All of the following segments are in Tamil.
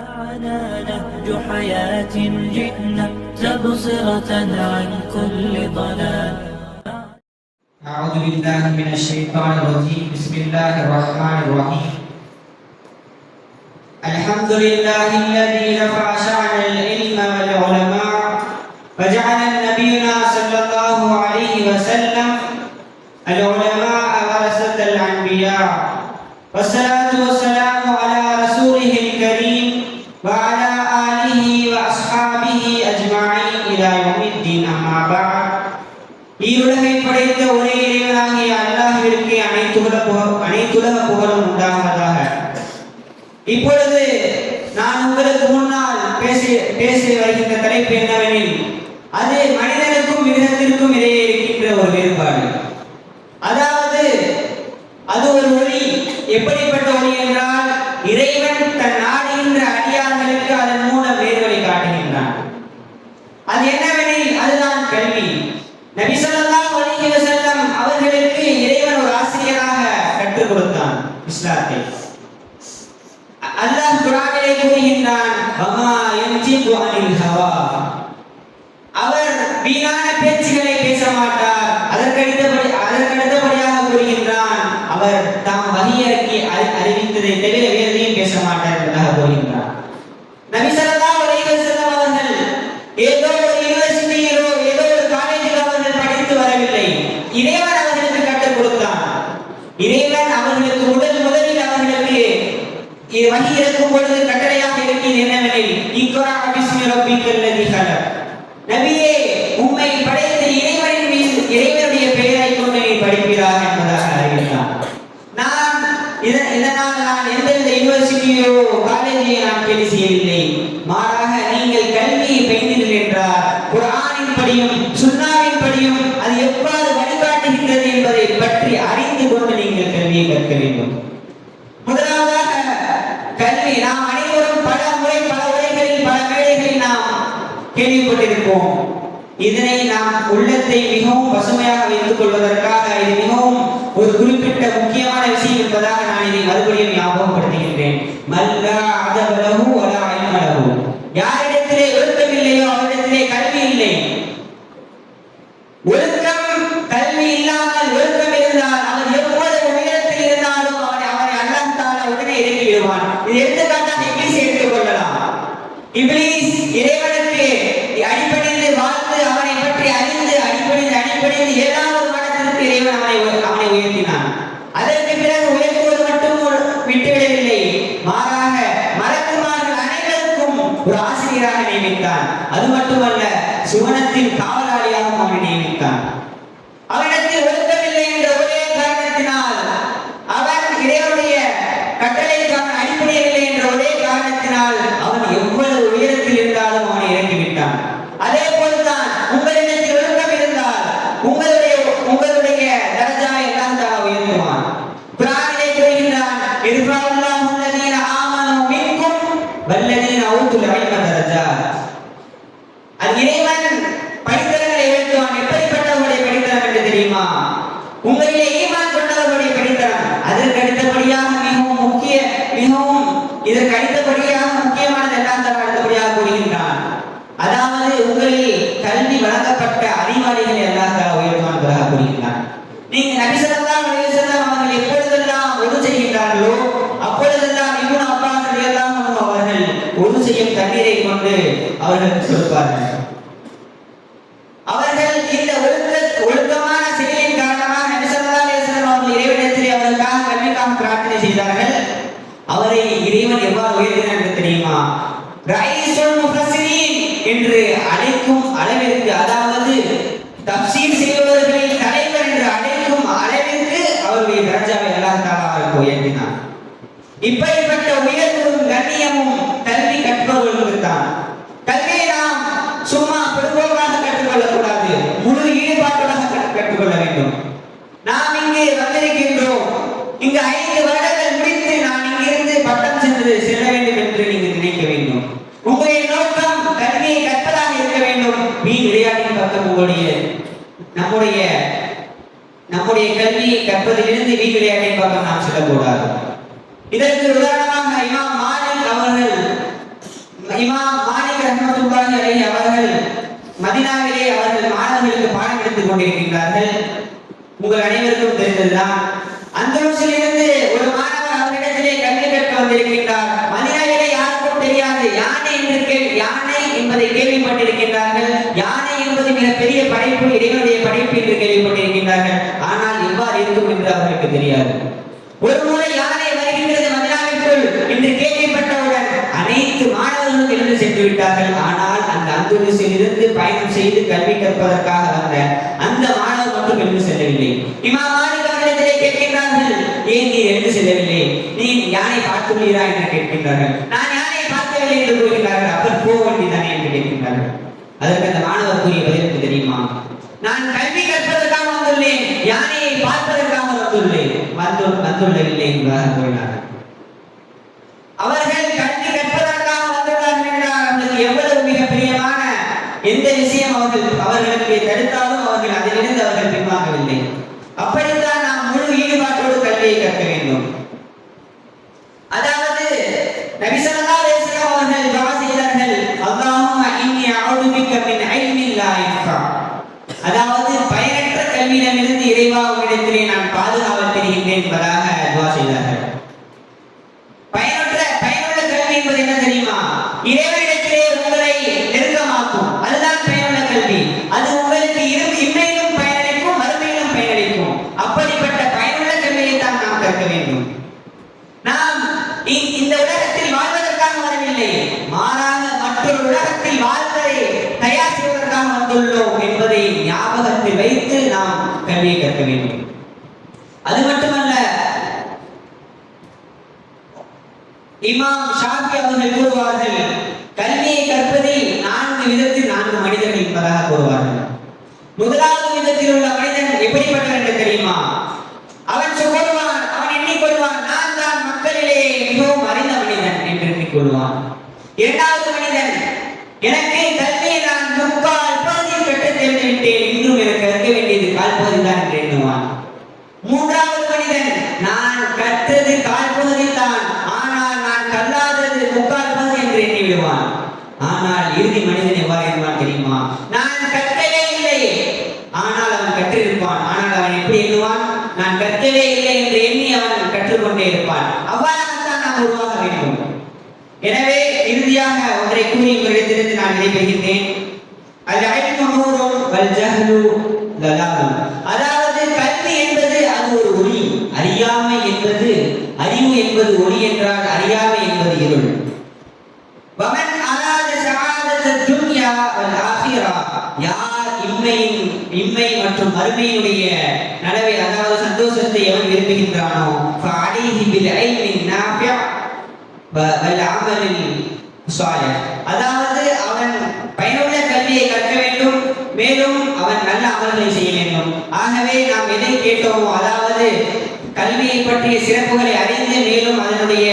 معنا نهج حياة جئنا تبصرة عن كل ضلال. أعوذ بالله من الشيطان الرجيم. بسم الله الرحمن الرحيم. الحمد لله الذي رفع وأصحابه أجمعين إلى يوم الدين أما بعد ஈருலகை படைத்த ஒரே இறைவனாகிய அல்லாஹ்விற்கு அனைத்துலக புகழ் அனைத்துலக புகழும் உண்டாவதாக இப்பொழுது நான் உங்களுக்கு முன்னால் பேச பேச வருகின்ற தலைப்பு என்னவெனில் அது மனிதனுக்கும் மிருகத்திற்கும் இடையே இருக்கின்ற ஒரு வேறுபாடு அதாவது அது ஒரு ஒளி எப்படிப்பட்ட ஒளி என்றால் இறைவன் தன் நாடுகின்ற அடியார்களுக்கு அதன் மூலம் காட்டுகின்றான் அது என்னவெனில் அதுதான் கல்வி. நபி வகி இருக்கும் பொழுது கட்டளையாக இருக்கிறது என்னவெனில் இக்ரா பிஸ்மி ரப்பிக்கல் லதி ஹலக் நபியே உம்மை படைத்த இறைவனின் மீது இறைவனுடைய பெயரை கொண்டு நீ படிப்பீராக என்பதாக அறிவித்தான் நான் இதன் இதனால் நான் எந்தெந்த யூனிவர்சிட்டியோ காலேஜையோ நான் கேள்வி செய்யவில்லை. மாறாக நீங்கள் கல்வியை பெய்தீர்கள் என்றால் குரானின் படியும் சுண்ணாவின் படியும் அது எவ்வாறு வழிகாட்டுகின்றது என்பதை பற்றி அறிந்து கொண்டு நீங்கள் கல்வியை கற்க வேண்டும். கேள்விப்பட்டிருப்போம் இதனை நாம் உள்ளத்தை மிகவும் பசுமையாக வைத்துக் கொள்வதற்காக இது மிகவும் ஒரு குறிப்பிட்ட முக்கியமான விஷயம் என்பதாக நான் இதை மறுபடியும் ஞாபகப்படுத்துகின்றேன். மல்லா யாரிடத்திலே ஒழுக்கம் இல்லையோ அவரிடத்திலே கல்வி இல்லை. ஒழுக்கம் கல்வி இல்லாமல் ஒழுக்கம் இருந்தால் அவர் எவ்வளவு உயரத்தில் இருந்தாலும் அவனை அவனை அல்லாஹ் உடனே இறக்கி விடுவான் இது எடுத்துக்காட்டாக இப்ளீஸ் எடுத்துக் கொள்ளலாம். இப்ளீஸ் இறை அடிப்படைந்து வாழ்ந்து அவனை பற்றி அறிந்து அடிப்படைந்து அடிப்படைந்து ஏதாவது ஒரு மனத்திற்கு இறைவன் அவனை உய- அவனை உயர்த்தினான் அதற்கு பிறகு உயர்த்துவது மட்டும் ஒரு- விட்டுவிடவில்லை மாறாக மலக்குமார்கள் அனைவருக்கும் ஒரு ஆசிரியராக நியமித்தான். அது மட்டுமல்ல சுவனத்தின் காவலாளியாகவும் அவனை நியமித்தான் அவனிடத்தில் ஒழுக்கமில்லை என்ற ஒரே காரணத்தினால் அவன் இறைவனுடைய கட்டளைக்கு அவன் அடிப்படையில்லை என்ற ஒரே காரணத்தினால் அவன் எவ்வளவு உயரத்தில் இருந்தாலும் அவனை இறங்கிவிட்டான் அதே போல்தான் உங்களிடத்தில் ஒழுக்கம் இருந்தால் உங்களுடைய உங்களுடைய தரஜாவை எல்லாம் தான் உயர்த்துவான் குர்ஆனிலே கூறுகின்றான் இர்ஃபஅல்லாஹு அல்லதீன ஆமனு மின்கும் வல்லதீன ஊதுல் இல்ம தரஜாத் அது இறைவன் படித்தரங்களை உயர்த்துவான் எப்படிப்பட்டவர்களுடைய படித்தரம் என்று தெரியுமா? உங்களிலே ஈமான் கொண்டவர்களுடைய படித்தரம் அதற்கு அடுத்தபடியாக மிகவும் முக்கிய மிகவும் இதற்கு அடுத்தபடியாக அவருடைய தரஜாவை அல்லாஹ் தஆலா உயர்த்தினார் இப்படிப்பட்ட உயர்வும் கண்ணியமும் கல்வி கற்பவர்களுக்கு தான் கல்வியை நாம் சும்மா பெரும்போக்காக கற்றுக்கொள்ளக்கூடாது. முழு ஈடுபாட்டுடன் கற்றுக்கொள்ள வேண்டும். நாம் இங்கே வந்திருக்கின்றோம். இங்கு ஐந்து வருடங்கள் முடித்து நான் இங்கிருந்து பட்டம் சென்று செல்ல வேண்டும் என்று நீங்கள் நினைக்க வேண்டும். உங்களுடைய நோக்கம் கல்வியை கற்பதாக இருக்க வேண்டும். வீண் விளையாட்டின் பக்கம் உங்களுடைய நம்முடைய நம்முடைய கல்வியை கற்பதிலிருந்து வீட்டுடைய பக்கம் நாம் செல்லக்கூடாது. இதற்கு உதாரணமாக இமாம் மாலிக் அவர்கள் இமாம் மாலிக் ரஹமத்துல்லாஹி அலைஹி அவர்கள் மதினாவிலே அவர்கள் மாணவர்களுக்கு பாடம் எடுத்துக் கொண்டிருக்கின்றார்கள். உங்கள் அனைவருக்கும் தெரிந்ததுதான். அந்த பயணம் செய்து கல்வி கற்பதற்காக வந்த அந்த மாணவர் மட்டும் எழுந்து செல்லவில்லை. இமாம் மாலிக் அவர்களிடத்திலே கேட்கின்றார்கள் ஏன் நீ எழுந்து செல்லவில்லை? நீ யானை பார்த்துள்ளீரா? என்று கேட்கின்றார்கள். நான் யானை பார்க்கவில்லை என்று கூறுகிறார்கள் அப்பர் போக வேண்டியதானே என்று கேட்கின்றார்கள். அதற்கு அந்த மாணவர் கூறிய பதிலுக்கு தெரியுமா? நான் கல்வி கற்பதற்காக வந்துள்ளேன் யானையை பார்ப்பதற்காக வந்துள்ளேன். வந்து வந்துள்ளவில்லை என்பதாக கூறினார்கள். அவர்கள் அவர்களுக்கு தடுத்தாலும் அவர்கள் அதிலிருந்து அவர்கள் பின்வாங்கவில்லை. அப்படித்தான் நாம் முழு ஈடுபாட்டோடு கல்வியை கற்க வேண்டும். அதாவது நபிசல்லா அலிஸ்லாம் அவர்கள் துஆ செய்தார்கள் அல்லாஹும்ம இன்னி அஊது பிக்க மின் இல்மின் லா யன்ஃபா. அதாவது பயனற்ற கல்வியிடமிருந்து இறைவா உன்னிடத்திலே நான் பாதுகாவல் தெரிகின்றேன் என்பதாக துஆ செய்தார்கள் பயனற்ற பயனுள்ள கல்வி என்பது என்ன தெரியுமா இறைவனிடத்திலே உங்களை நெருக்கமாக்கும் அதுதான் பயனுள்ள கல்வி அது உங்களுக்கு இரு இன்மையிலும் பயனளிக்கும் மறுமையிலும் பயனளிக்கும் அப்படிப்பட்ட பயனுள்ள கல்வியை தான் நாம் கற்க வேண்டும் நாம் இ- இந்த உலகத்தில் வாழ்வதற்காக வரவில்லை மாறாக மற்றொரு உலகத்தில் வாழ்வதை தயார் செய்வதற்காக வந்துள்ளோம் என்பதை ஞாபகத்தில் வைத்து நாம் கல்வியை கற்க வேண்டும். அது மட்டுமல்ல இமாம் ஷாஃபி அவர்கள் கூறுவார்கள் கல்வியை கற்பதில் நான்கு விதத்தில் நான்கு மனிதர்கள் என்பதாக கூறுவார்கள் முதலாவது விதத்தில் உள்ள மனிதன் எப்படிப்பட்டவன் என்று தெரியுமா அவன் சொல்லுவான் அவன் எண்ணிக்கொள்வான் நான் தான் மக்களிலே மிகவும் அறிந்த மனிதன் என்று எண்ணிக்கொள்வான் இரண்டாவது மனிதன் எனக்கு கல்வியை நான் முக்கால் பகுதியில் கற்றுத் தெரிந்து விட்டேன் இன்றும் எனக்கு கற்க வேண்டியது கால் பகுதி தான் என்று எண்ணுவான் மூன்றாவது மனிதன் நான் கற்றது கால் பகுதி தான் ஆனால் நான் கல்லாதது முக்கால் பகுதி என்று எண்ணி விடுவான் ஆனால் இறுதி மனிதன் எவ்வாறு எண்ணுவான் தெரியுமா நான் கற்கவே இல்லை ஆனால் அவன் கற்றிருப்பான் ஆனால் அவன் எப்படி எண்ணுவான் நான் கற்கவே இல்லை என்று எண்ணி அவன் கற்றுக்கொண்டே இருப்பான். அவ்வாறாகத்தான் நாம் உருவாக வேண்டும். எனவே இறுதியாக ஒன்றை கூறி உங்களிடத்திலிருந்து நான் விடைபெறுகின்றேன். அது ஐநூறும் வல் ஜஹ்லு லலாலும் அதாவது கல்வி என்பது அது ஒரு ஒளி அறியாமை என்பது அறிவு என்பது ஒளி என்றால் அறியாமை இம்மை மற்றும் மறுமையினுடைய நடவை அதாவது சந்தோஷத்தை எவன் விரும்புகின்றானோ? பில் வல் அமலில் சாலிஹ். அதாவது அவன் பயனுள்ள கல்வியை கற்க வேண்டும் மேலும் அவன் நல்ல அமல்களை செய்ய வேண்டும். ஆகவே நாம் எதை கேட்டோமோ அதாவது கல்வியை பற்றிய சிறப்புகளை அறிந்து மேலும் அதனுடைய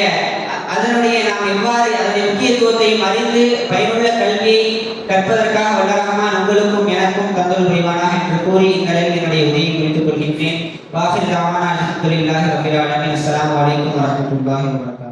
அதனுடைய நாம் எவ்வாறு அதனுடைய முக்கியத்துவத்தையும் அறிந்து பயனுள்ள கல்வியை கற்பதற்காக வல்லரகமான் உங்களுக்கும் எனக்கும் தந்தல் புரிவானா என்று கூறி இந்நிலையில் என்னுடைய உதவியை முடித்துக் கொள்கின்றேன். வாஹிர் ராமன் அலமதுல்லாஹி ரபிலாலமின் ஆலமீன். அஸ்ஸலாமு அலைக்கும் வரஹ்மத்துல்லாஹி வபரகாத்துஹு.